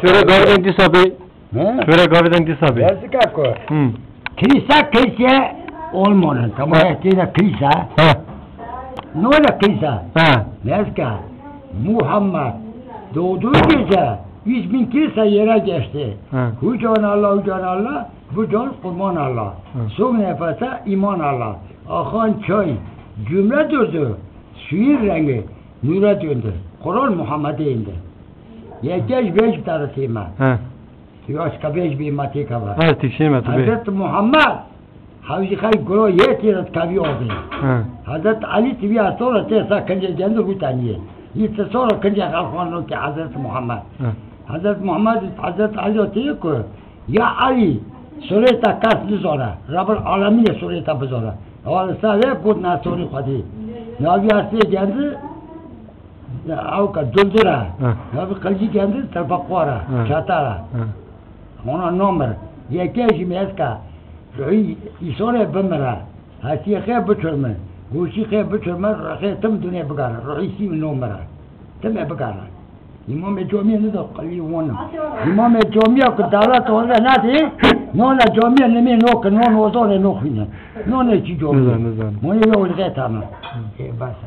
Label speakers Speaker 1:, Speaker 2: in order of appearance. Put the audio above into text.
Speaker 1: Şöyle kahveden
Speaker 2: disabi. Şöyle kahveden disabi.
Speaker 3: Dersi kako. Hı. Kilise kilise olmalı. Tamam. Etkine kilise. Ha. Ne öyle kilise?
Speaker 2: Ha.
Speaker 3: Nezka. Muhammed doğduğu gece yüz bin kilise yere geçti.
Speaker 2: Ha.
Speaker 3: Hücan Allah, hücan Allah, hücan kurban Allah. Hı. Son nefese iman Allah. Akan çay cümle durdu. Suyun rengi nura döndü. Kur'an Muhammed'e indi. Yekeş beş tarafıyma.
Speaker 2: Ha.
Speaker 3: Yoşka beş bir matika var.
Speaker 2: Ha tikşin mi tabi.
Speaker 3: Hazreti Muhammed Havzi Khay Gro yetirat kavi oldu.
Speaker 2: Ha.
Speaker 3: Hazreti Ali tibiya sonra tesa kınca kendi hutaniye. Yitte sonra kınca kalkanlı ki Hazreti Muhammed. Ha. Hazreti Muhammed Hazreti Ali diyor ki ya Ali sureta kaslı sonra Rabbul Alemine sureta bu 아우 가 돌더라. 나도 갈지 견데 탈바코라. 차타라. 오나 넘버 예케지 메스카. 저이 이소레 범라. 하시에 해 붙으면 고시 해 붙으면 라해 틈 드네 버가라. 로이시 넘버라. 틈에 버가라. 이몸에 조미는도 걸리 원나 이몸에 조미야 그 달아 돌아 나디 노나 조미야 내미 노크 노노 오소네. 노크냐 노네 지조 뭐예요 우리 대타나 에 바사